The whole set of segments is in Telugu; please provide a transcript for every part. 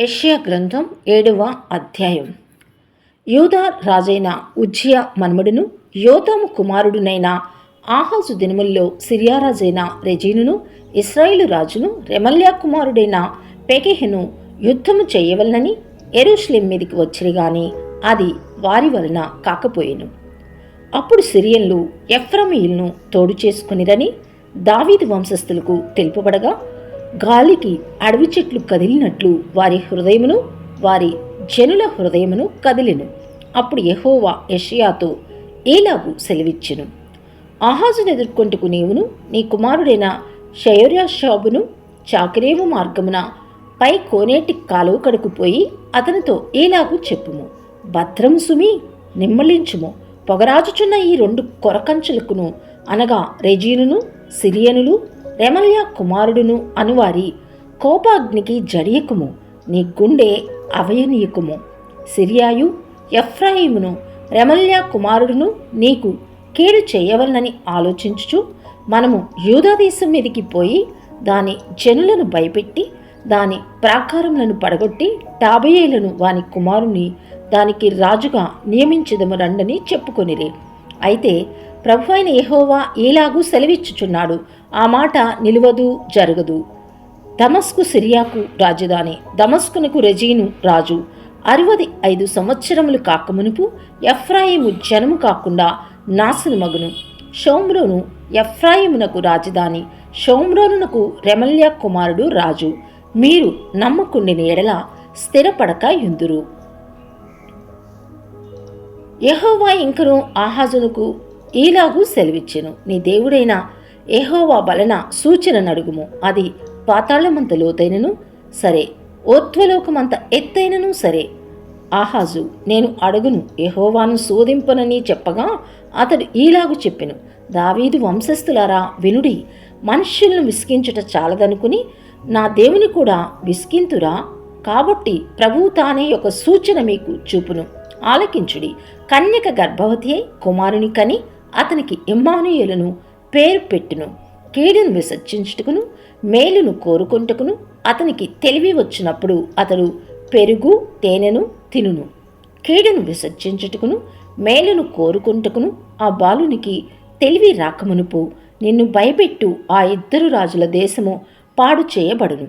యష్యా గ్రంథం ఏడవ అధ్యాయం. యూదా రాజైన ఉజ్జియ మన్మడును యోతాము కుమారుడునైన ఆహాజు దినముల్లో సిరియా రాజైన రెజీనును ఇస్రాయిలు రాజును రెమల్యా కుమారుడైన పెకెహెను యుద్ధము చేయవలనని ఎరుష్లేం మీదికి వచ్చిరి గాని అది వారి వలన కాకపోయెను. అప్పుడు సిరియన్లు ఎఫ్రమీయులను తోడు చేసుకునిరని దావీదు వంశస్థులకు తెలుపబడగా గాలికి అడవి చెట్లు కదిలినట్లు వారి హృదయమును వారి జనుల హృదయమును కదిలిను. అప్పుడు యహోవా యషియాతో ఏలాగు సెలవిచ్చును. ఆహాజును ఎదుర్కొంటుకు నీవును నీ కుమారుడైన షయోర్యాషాబును చాకిరేవు మార్గమున పై కోనేటి కాలువ కడుకుపోయి అతనితో ఏలాగు చెప్పుము. భద్రం సుమి నిమ్మలించుము. పొగరాజుచున్న ఈ రెండు కొరకంచులకును అనగా రెజీనును సిరియనులు రెమల్య కుమారుడును అనువారి. కోపాగ్నికి జడియకుము. నీ గుండె అవయనీయకుము. సిరియాయు ఎఫ్రాయిమును రెమల్యా కుమారుడును నీకు కీడు చేయవలనని ఆలోచించుచు మనము యూదాదేశం మీదికి పోయి దాని జనులను భయపెట్టి దాని ప్రాకారములను పడగొట్టి టాబయేలను వాని కుమారుని దానికి రాజుగా నియమించదము రండని చెప్పుకొనిరే. అయితే ప్రభు అయిన యెహోవా ఈలాగూ సెలవిచ్చుచున్నాడు. ఆ మాట నిలువదు జరగదు. దమస్కు సిరియాకు రాజధాని దమస్కునకు రెజీను రాజు. అరవది ఐదు సంవత్సరములు కాకమునుపు ఎఫ్రాయిము జనము కాకుండా నాశనమగును షోమ్రోను ఎఫ్రాయిమునకు రాజధాని షోమ్రోనునకు రెమల్యా కుమారుడు రాజు. మీరు నమ్మకుండిన ఎడల స్థిరపడక యుందురు. యహోవా ఇంకను ఆహాజునకు ఈలాగూ సెలవిచ్చెను. నీ దేవుడైన ఏహోవా బలన సూచన నడుగుము. అది పాతాళమంత లోతైనను సరే. ఓత్వలోకమంత ఎత్తైనను సరే. ఆహాజు నేను అడుగును ఎహోవాను శోధింపనని చెప్పగా అతడు ఈలాగు చెప్పెను. దావీదు వంశస్థులారా వినుడి మనుష్యులను విసిగించుట చాలదనుకుని నా దేవుని కూడా విసిగింతురా? కాబట్టి ప్రభువు తానే ఒక సూచన మీకు చూపును. ఆలకించుడి. కన్యక గర్భవతి అయి కుమారుని కని అతనికి ఇమ్మానుయేలును పేరు పెట్టును కీడును విసర్జించుటకును మేలును కోరుకుంటకును అతనికి తెలివి వచ్చినప్పుడు అతడు పెరుగు తేనెను తినును. కీడును విసర్జించుటకును మేలును కోరుకుంటకును ఆ బాలునికి తెలివి రాకమునుపు నిన్ను భయపెట్టు ఆ ఇద్దరు రాజుల దేశము పాడు చేయబడును.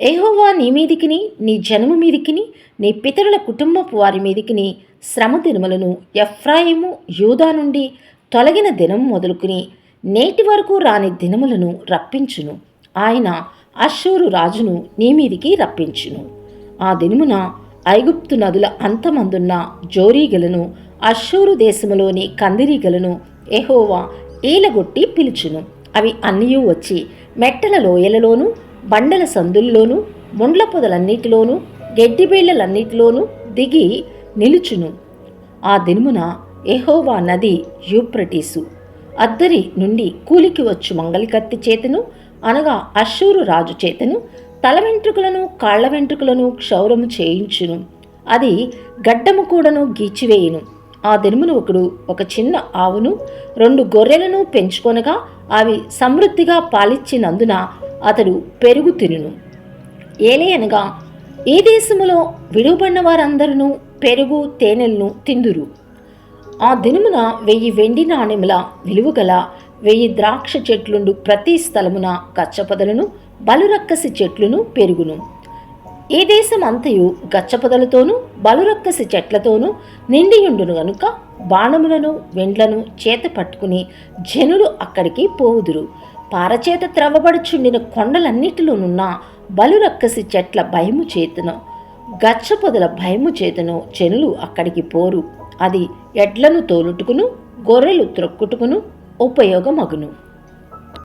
ఏహోవా నీ మీదికిని నీ జనము మీదికిని నీ పితరుల కుటుంబపు వారి మీదికిని శ్రమ దినములను ఎఫ్రాయిము యూదా నుండి తొలగిన దినం మొదలుకుని నేటి వరకు రాని దినములను రప్పించును. ఆయన అశ్షూరు రాజును నీ మీదికి రప్పించును. ఆ దినమున ఐగుప్తు నదుల అంతమందున్న జోరీగలను అశ్షూరు దేశములోని కందిరీగలను ఎహోవా ఈలగొట్టి పిలుచును. అవి అన్నీ వచ్చి మెట్టల లోయలలోనూ బండల సందుల్లోనూ ముండ్ల పొదలన్నిటిలోనూ గెడ్డిబీళ్ళలన్నిటిలోనూ దిగి నిలుచును. ఆ దినమున ఎహోవా నది యూప్రటీసు అద్దరి నుండి కూలికి వచ్చు మంగళకత్తి చేతను అనగా అశూరు రాజు చేతను తల వెంట్రుకలను కాళ్ళ వెంట్రుకలను క్షౌరము చేయించును. అది గడ్డము కూడాను గీచివేయును. ఆ దినుమును ఒకడు ఒక చిన్న ఆవును రెండు గొర్రెలను పెంచుకొనగా అవి సమృద్ధిగా పాలిచ్చినందున అతడు పెరుగు తినును. ఏలే అనగా ఈ దేశములో విడువబడిన వారందరూ పెరుగు తేనెలను తిందురు. ఆ దినమున వెయ్యి వెండి నాణెముల విలువగల వెయ్యి ద్రాక్ష చెట్లుండు ప్రతి స్థలమున గచ్చపదలను బలురక్కసి చెట్లును పెరుగును. ఈ దేశం అంతయు గచ్చపొదలతోనూ బలురక్కసి చెట్లతోనూ నిండియుండును గనుక బాణములను వెండ్లను చేత పట్టుకుని జనులు అక్కడికి పోవుదురు. పారచేత త్రవ్వబడుచుండిన కొండలన్నిటిలోనున్న బలురక్కసి చెట్ల భయము చేతను. గచ్చపొదల భయము చేతను జనులు అక్కడికి పోరు. అది ఎడ్లను తోలుటుకును గొర్రెలు త్రొక్కుటుకును ఉపయోగమగును.